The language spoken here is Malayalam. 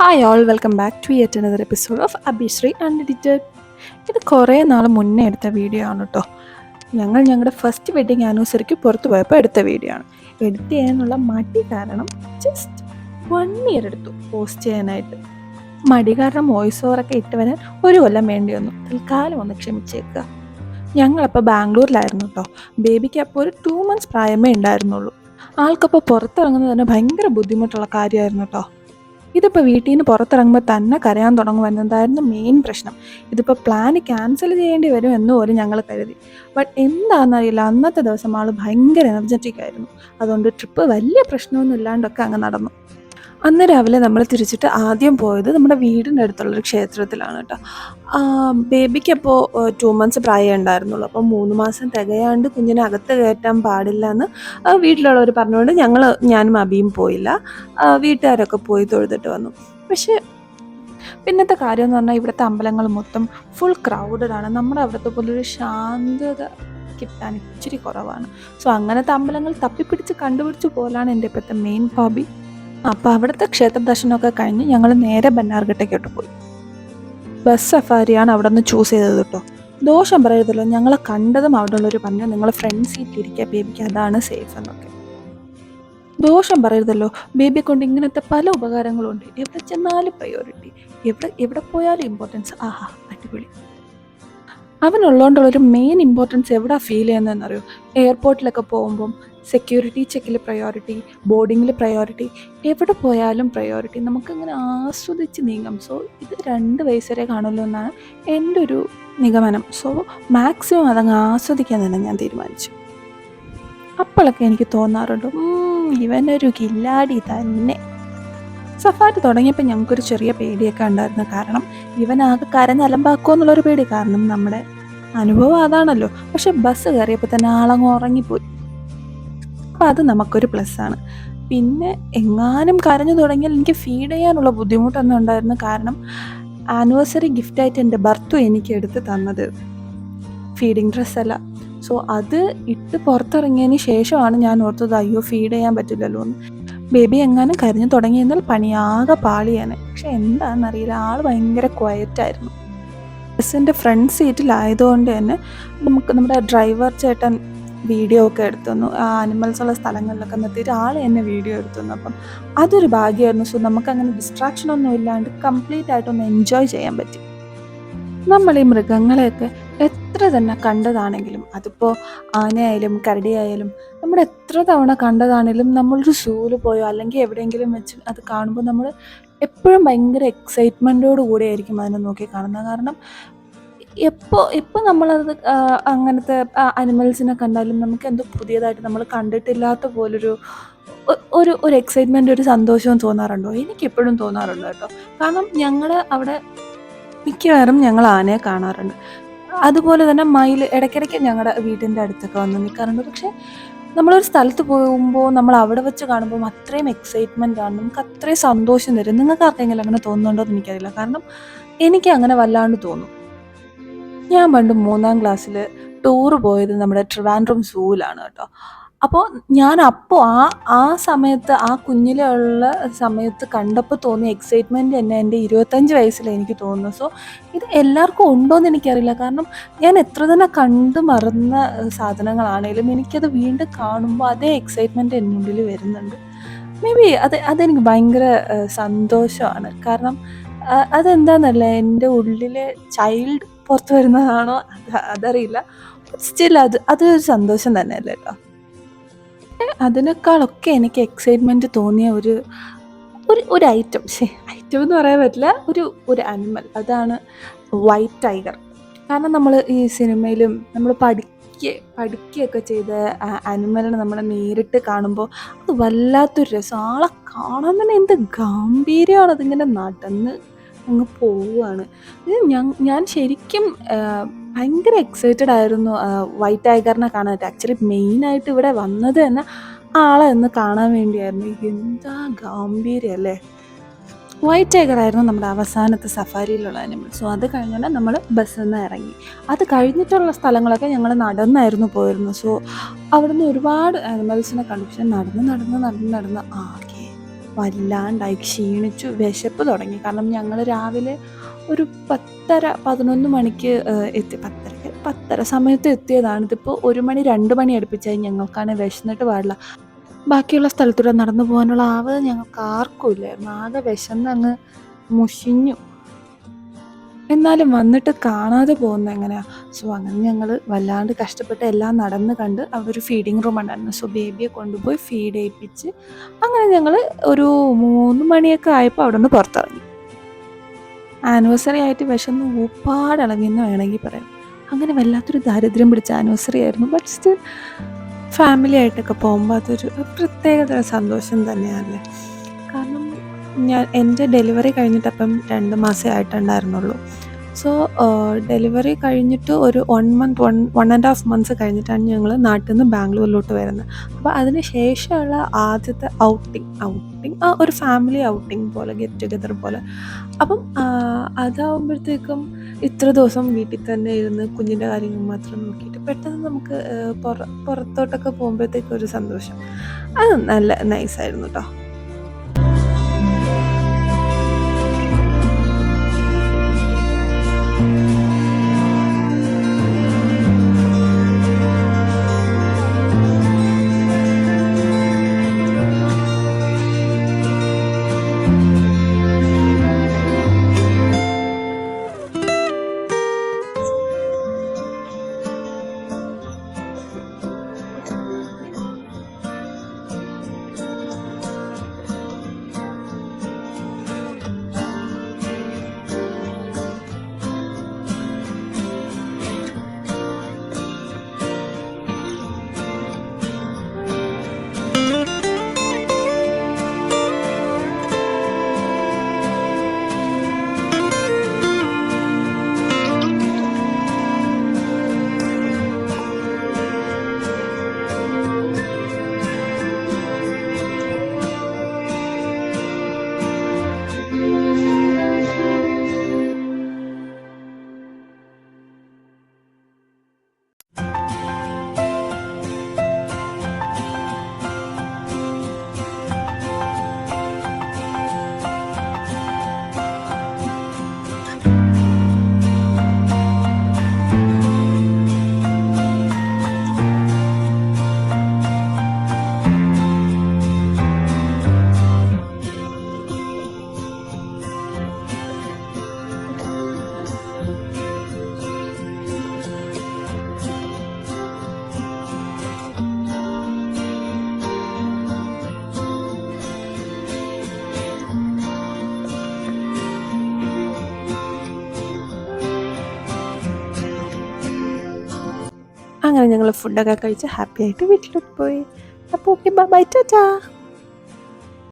Hi all welcome back to yet another episode of Abhishree unedited ഇത് കുറേ നാൾ മുന്നേ എടുത്ത വീഡിയോ ആണ് കേട്ടോ ഞങ്ങൾ ഞങ്ങളുടെ ഫസ്റ്റ് വെഡിങ് ആനിവേഴ്സറിക്ക് പുറത്ത് പോയപ്പോൾ എടുത്ത വീഡിയോ ആണ്. എഡിറ്റ് ചെയ്യാനുള്ള മടി കാരണം ജസ്റ്റ് വൺ ഇയർ എടുത്തു പോസ്റ്റ് ചെയ്യാനായിട്ട്. മടി കാരണം വോയിസ് ഓവറൊക്കെ ഇട്ട് വരാൻ ഒരു കൊല്ലം വേണ്ടി വന്നു. തൽക്കാലം ഒന്ന് ക്ഷമിച്ചേക്കുക. ഞങ്ങളപ്പോൾ ബാംഗ്ലൂരിലായിരുന്നു കേട്ടോ ബേബിക്ക് അപ്പോൾ ഒരു ടു മന്ത്സ് പ്രായമേ ഉണ്ടായിരുന്നുള്ളൂ. ആൾക്കപ്പോൾ പുറത്തിറങ്ങുന്നത് തന്നെ ഭയങ്കര ബുദ്ധിമുട്ടുള്ള കാര്യമായിരുന്നു കേട്ടോ ഇതിപ്പോൾ വീട്ടിൽ നിന്ന് പുറത്തിറങ്ങുമ്പോൾ തന്നെ കരയാൻ തുടങ്ങുമെന്നതായിരുന്നു മെയിൻ പ്രശ്നം. ഇതിപ്പോൾ പ്ലാൻ ക്യാൻസൽ ചെയ്യേണ്ടി വരും എന്ന് പോലും ഞങ്ങൾ കരുതി. ബട്ട് എന്താണെന്നറിയില്ല അന്നത്തെ ദിവസം ആൾ ഭയങ്കര എനർജറ്റിക് ആയിരുന്നു. അതുകൊണ്ട് ട്രിപ്പ് വലിയ പ്രശ്നമൊന്നും ഇല്ലാണ്ടൊക്കെ അങ്ങ് നടന്നു. അന്ന് രാവിലെ നമ്മൾ തിരിച്ചിട്ട് ആദ്യം പോയത് നമ്മുടെ വീടിന്റെ അടുത്തുള്ളൊരു ക്ഷേത്രത്തിലാണ് കേട്ടോ. ബേബിക്ക് അപ്പോൾ ടു മന്ത്സ് പ്രായം ഉണ്ടായിരുന്നുള്ളൂ. അപ്പോൾ മൂന്ന് മാസം തികയാണ്ട് കുഞ്ഞിനെ അകത്ത് കയറ്റാൻ പാടില്ല എന്ന് വീട്ടിലുള്ളവർ പറഞ്ഞുകൊണ്ട് ഞങ്ങൾ ഞാനും അബിയും പോയില്ല. വീട്ടുകാരൊക്കെ പോയി തൊഴുതിട്ട് വന്നു. പക്ഷേ പിന്നത്തെ കാര്യം എന്ന് പറഞ്ഞാൽ ഇവിടുത്തെ അമ്പലങ്ങൾ മൊത്തം ഫുൾ ക്രൗഡഡ് ആണ്. നമ്മുടെ അവിടുത്തെ പോലെ ഒരു ശാന്തത കിട്ടാൻ ഇച്ചിരി കുറവാണ്. സോ അങ്ങനത്തെ അമ്പലങ്ങൾ തപ്പിപ്പിടിച്ച് കണ്ടുപിടിച്ച് പോലാണ് എന്റെ ഇപ്പോഴത്തെ മെയിൻ ഹോബി അപ്പോൾ അവിടുത്തെ ക്ഷേത്ര ദർശനമൊക്കെ കഴിഞ്ഞ് ഞങ്ങൾ നേരെ ബന്നാർഘട്ടയ്ക്കോട്ട് പോയി. ബസ് സഫാരിയാണ് അവിടെ നിന്ന് ചൂസ് ചെയ്തത് കേട്ടോ. ദോഷം പറയരുതല്ലോ. ഞങ്ങളെ കണ്ടതും അവിടെ ഉള്ളവർ പറഞ്ഞു നിങ്ങൾ ഫ്രണ്ട് സീറ്റിൽ ഇരിക്കുക ബേബിക്ക്. അതാണ് സേഫ് എന്നൊക്കെ. ദോഷം പറയരുതല്ലോ. ബേബിയെ കൊണ്ട് ഇങ്ങനത്തെ പല ഉപകാരങ്ങളും ഉണ്ട് എവിടെ ചെന്നാലും പ്രയോറിറ്റി എവിടെ എവിടെ പോയാലും ഇമ്പോർട്ടൻസ് ആഹാ അടിപൊളി. അവനുള്ളതുകൊണ്ടുള്ളൊരു മെയിൻ ഇമ്പോർട്ടൻസ് എവിടെ ഫീൽ ചെയ്യുന്നതെന്നറിയോ? എയർപോർട്ടിലൊക്കെ പോകുമ്പം സെക്യൂരിറ്റി ചെക്കിൽ പ്രയോറിറ്റി ബോർഡിങ്ങിൽ പ്രയോറിറ്റി എവിടെ പോയാലും പ്രയോറിറ്റി നമുക്കങ്ങനെ ആസ്വദിച്ച് നീങ്ങും. സോ ഇത് രണ്ട് വയസ്സ് വരെ കാണുമല്ലോ എന്നാണ് എന്റെ ഒരു നിഗമനം. സോ മാക്സിമം അതങ്ങ് ആസ്വദിക്കാൻ തന്നെ ഞാൻ തീരുമാനിച്ചു. അപ്പോഴൊക്കെ എനിക്ക് തോന്നാറുണ്ട് "ഉം, ഇവനൊരു കില്ലാടി തന്നെ. സഫാരി തുടങ്ങിയപ്പോൾ ഞങ്ങൾക്കൊരു ചെറിയ പേടിയൊക്കെ ഉണ്ടായിരുന്നു. കാരണം ഇവനാകെ കരഞ്ഞലമ്പാക്കുമോ എന്നുള്ളൊരു പേടി. കാരണം നമ്മുടെ അനുഭവം അതാണല്ലോ. പക്ഷെ ബസ് കയറിയപ്പോൾ തന്നെ ആളങ്ങ് ഉറങ്ങിപ്പോയി. അപ്പം അത് നമുക്കൊരു പ്ലസ് ആണ്. പിന്നെ എങ്ങാനും കരഞ്ഞു തുടങ്ങിയാൽ എനിക്ക് ഫീഡ് ചെയ്യാനുള്ള ബുദ്ധിമുട്ടൊന്നും ഉണ്ടായിരുന്നു. കാരണം ആനിവേഴ്സറി ഗിഫ്റ്റായിട്ട് എന്റെ ബർത്തു എനിക്ക് എടുത്ത് തന്നത്. ഫീഡിങ് ഡ്രസ്സല്ല സോ അത് ഇട്ട് പുറത്തിറങ്ങിയതിന് ശേഷമാണ് ഞാൻ ഓർത്തത് അയ്യോ ഫീഡ് ചെയ്യാൻ പറ്റില്ലല്ലോ എന്ന്. ബേബി എങ്ങാനും കരഞ്ഞു തുടങ്ങിയെന്നാൽ പണിയാകെ പാളിയാണ്. പക്ഷെ എന്താണെന്നറിയില്ല ആൾ ഭയങ്കര ക്വയറ്റായിരുന്നു ബസ്സിന്റെ ഫ്രണ്ട് സീറ്റിലായതുകൊണ്ട് തന്നെ നമുക്ക് നമ്മുടെ ഡ്രൈവർ ചേട്ടൻ വീഡിയോ ഒക്കെ എടുത്തു തന്നു ആ അനിമൽസ് ഉള്ള സ്ഥലങ്ങളിലൊക്കെ നിർത്തിയിട്ട് ആൾ തന്നെ വീഡിയോ എടുത്തു തന്നു അപ്പം അതൊരു ഭാഗ്യമായിരുന്നു. സോ നമുക്കങ്ങനെ ഡിസ്ട്രാക്ഷൻ ഒന്നും ഇല്ലാണ്ട് കംപ്ലീറ്റ് ആയിട്ടൊന്ന് എൻജോയ് ചെയ്യാൻ പറ്റി. നമ്മൾ ഈ മൃഗങ്ങളെയൊക്കെ എത്ര തന്നെ കണ്ടതാണെങ്കിലും അതിപ്പോൾ ആനയായാലും കരടിയായാലും നമ്മൾ എത്ര തവണ കണ്ടതാണെങ്കിലും നമ്മളൊരു സൂവിൽ പോയോ അല്ലെങ്കിൽ എവിടെയെങ്കിലും വെച്ച് അത് കാണുമ്പോൾ നമ്മൾ എപ്പോഴും ഭയങ്കര എക്സൈറ്റ്മെന്റോട് കൂടെ ആയിരിക്കും അതിനെ നോക്കി കാണുന്നത്. കാരണം എപ്പോൾ എപ്പോൾ നമ്മളത് അങ്ങനത്തെ അനിമൽസിനെ കണ്ടാലും നമുക്ക് എന്തോ പുതിയതായിട്ട് നമ്മൾ കണ്ടിട്ടില്ലാത്ത പോലൊരു ഒരു ഒരു എക്സൈറ്റ്മെന്റ് ഒരു സന്തോഷവും തോന്നാറുണ്ടോ? എനിക്ക് എപ്പോഴും തോന്നാറുണ്ട് കേട്ടോ. കാരണം ഞങ്ങൾ അവിടെ മിക്കവാറും ഞങ്ങൾ ആനയെ കാണാറുണ്ട്. അതുപോലെ തന്നെ മയിൽ ഇടയ്ക്കിടയ്ക്ക് ഞങ്ങളുടെ വീടിന്റെ അടുത്തൊക്കെ വന്ന് നിൽക്കാറുണ്ട്. പക്ഷേ നമ്മളൊരു സ്ഥലത്ത് പോകുമ്പോൾ നമ്മൾ അവിടെ വെച്ച് കാണുമ്പോൾ അത്രയും എക്സൈറ്റ്മെന്റ് ആണ്. നമുക്ക് അത്രയും സന്തോഷം തരും. നിങ്ങൾക്ക് ആർക്കെങ്കിലും അങ്ങനെ തോന്നുന്നുണ്ടോ എന്ന് എനിക്കറിയില്ല. കാരണം എനിക്ക് അങ്ങനെ വല്ലാണ്ട് തോന്നും. ഞാൻ പണ്ട് മൂന്നാം ക്ലാസ്സിൽ ടൂർ പോയത് നമ്മുടെ ട്രിവാൻഡ്രം സൂവിലാണ് കേട്ടോ. അപ്പോൾ ഞാൻ അപ്പോൾ ആ ആ സമയത്ത് ആ കുഞ്ഞിലുള്ള സമയത്ത് കണ്ടപ്പോൾ തോന്നിയ എക്സൈറ്റ്മെന്റ് തന്നെ എന്റെ ഇരുപത്തഞ്ച് വയസ്സിൽ എനിക്ക് തോന്നുന്നു. സോ ഇത് എല്ലാവർക്കും ഉണ്ടോ എന്ന് എനിക്കറിയില്ല. കാരണം ഞാൻ എത്ര തന്നെ കണ്ട് മറന്ന സാധനങ്ങളാണേലും എനിക്കത് വീണ്ടും കാണുമ്പോൾ അതേ എക്സൈറ്റ്മെന്റ് എന്റെ ഉള്ളിൽ വരുന്നുണ്ട്. മേ ബി അത് അതെനിക്ക് ഭയങ്കര സന്തോഷമാണ്. കാരണം അതെന്താണെന്നല്ല എന്റെ ഉള്ളിലെ ചൈൽഡ് പുറത്ത് വരുന്നതാണോ? അത് അതറിയില്ല. സ്റ്റിൽ അത് അതൊരു സന്തോഷം തന്നെയല്ലേ കേട്ടോ അതിനേക്കാളൊക്കെ എനിക്ക് എക്സൈറ്റ്മെന്റ് തോന്നിയ ഒരു ഒരു ഒരു ഐറ്റം ശേ ഐറ്റം എന്ന് പറയാൻ പറ്റില്ല. ഒരു ഒരു അനിമൽ അതാണ് വൈറ്റ് ടൈഗർ കാരണം നമ്മൾ ഈ സിനിമയിലും നമ്മൾ പഠിക്കുക പഠിക്കുകയൊക്കെ ചെയ്ത അനിമലിനെ നമ്മൾ നേരിട്ട് കാണുമ്പോൾ അത് വല്ലാത്തൊരു രസം. ആളെ കാണാൻ തന്നെ എന്ത് ഗാംഭീര്യമാണ് അതിങ്ങനെ നടന്ന് അങ്ങ് പോവുകയാണ്. ഞാൻ ശരിക്കും ആ, ഭയങ്കര എക്സൈറ്റഡ് ആയിരുന്നു വൈറ്റ് ടൈഗറിനെ കാണാനായിട്ട്. ആക്ച്വലി മെയിനായിട്ട് ഇവിടെ വന്നത് തന്നെ ആളെ ഒന്ന് കാണാൻ വേണ്ടിയായിരുന്നു. എന്താ ഗാംഭീര്യം അല്ലേ? വൈറ്റ് ടൈഗർ ആയിരുന്നു നമ്മുടെ അവസാനത്തെ സഫാരിയിലുള്ള അനിമൽ സോ അത് കഴിഞ്ഞാൽ നമ്മൾ ബസ്സിൽ നിന്ന് ഇറങ്ങി. അത് കഴിഞ്ഞിട്ടുള്ള സ്ഥലങ്ങളൊക്കെ ഞങ്ങൾ നടന്നായിരുന്നു പോയിരുന്നു സോ അവിടുന്ന് ഒരുപാട് അനിമൽസിനെ കണ്ടു പക്ഷെ നടന്ന് നടന്ന് നടന്ന് നടന്ന് ആകെ വല്ലാണ്ടായി ക്ഷീണിച്ചു വിശപ്പ് തുടങ്ങി. കാരണം ഞങ്ങൾ രാവിലെ ഒരു പത്തര പതിനൊന്ന് മണിക്ക് എത്തി പത്തരക്ക് പത്തര സമയത്ത് എത്തിയതാണ്. ഇതിപ്പോൾ ഒരു മണി രണ്ട് മണി അടുപ്പിച്ചായി ഞങ്ങൾക്കാണ് വിശന്നിട്ട് പാടില്ല. ബാക്കിയുള്ള സ്ഥലത്തൂടെ നടന്നു പോകാനുള്ള ആവത് ഞങ്ങൾക്ക് ആർക്കും ഇല്ലായിരുന്നു. ആകെ വിശന്ന് അങ്ങ് മുഷിഞ്ഞു. എന്നാലും വന്നിട്ട് കാണാതെ പോകുന്നത് എങ്ങനെയാ? സോ അങ്ങനെ ഞങ്ങൾ വല്ലാണ്ട് കഷ്ടപ്പെട്ട് എല്ലാം നടന്ന് കണ്ട് അവിടെ ഒരു ഫീഡിങ് റൂം ഉണ്ടായിരുന്നു സോ ബേബിയെ കൊണ്ടുപോയി ഫീഡ് ചെയ്യിപ്പിച്ച് അങ്ങനെ ഞങ്ങൾ ഒരു മൂന്ന് മണിയൊക്കെ ആയപ്പോൾ അവിടെ നിന്ന് പുറത്തിറങ്ങി. ആനിവേഴ്സറി ആയിട്ട് വിശന്ന് ഊപ്പാടിളകിയെന്ന് വേണമെങ്കിൽ പറയാം. അങ്ങനെ വല്ലാത്തൊരു ദാരിദ്ര്യം പിടിച്ച ആനിവേഴ്സറി ആയിരുന്നു. ബട്ട് സ്റ്റിൽ ഫാമിലി ആയിട്ടൊക്കെ പോകുമ്പോൾ അതൊരു പ്രത്യേകതര സന്തോഷം തന്നെയാണ് കാരണം ഞാൻ എന്റെ ഡെലിവറി കഴിഞ്ഞിട്ടപ്പം രണ്ട് മാസമേ ആയിട്ടുണ്ടായിരുന്നുള്ളൂ. സോ ഡെലിവറി കഴിഞ്ഞിട്ട് ഒരു one month one one and half months കഴിഞ്ഞിട്ടാണ് ഞങ്ങൾ നാട്ടിൽ നിന്ന് ബാംഗ്ലൂരിലോട്ട് വരുന്നത്. അപ്പോൾ അതിന് ശേഷമുള്ള ആദ്യത്തെ ഔട്ടിങ് ഔട്ടിങ് ഒരു ഫാമിലി ഔട്ടിങ് പോലെ ഗെറ്റ് ടുഗെദർ പോലെ. അപ്പം അതാവുമ്പോഴത്തേക്കും ഇത്ര ദിവസം വീട്ടിൽ തന്നെ ഇരുന്ന് കുഞ്ഞിന്റെ കാര്യങ്ങൾ മാത്രം നോക്കിയിട്ട് പെട്ടെന്ന് നമുക്ക് പുറത്തോട്ടൊക്കെ പോകുമ്പോഴത്തേക്കും ഒരു സന്തോഷം. അത് നല്ല നൈസായിരുന്നു കേട്ടോ അങ്ങനെ ഞങ്ങൾ ഫുഡൊക്കെ കഴിച്ച് ഹാപ്പി ആയിട്ട് വീട്ടിലോട്ട് പോയി. അപ്പോൾ ഓക്കെ ബൈ ടാറ്റാ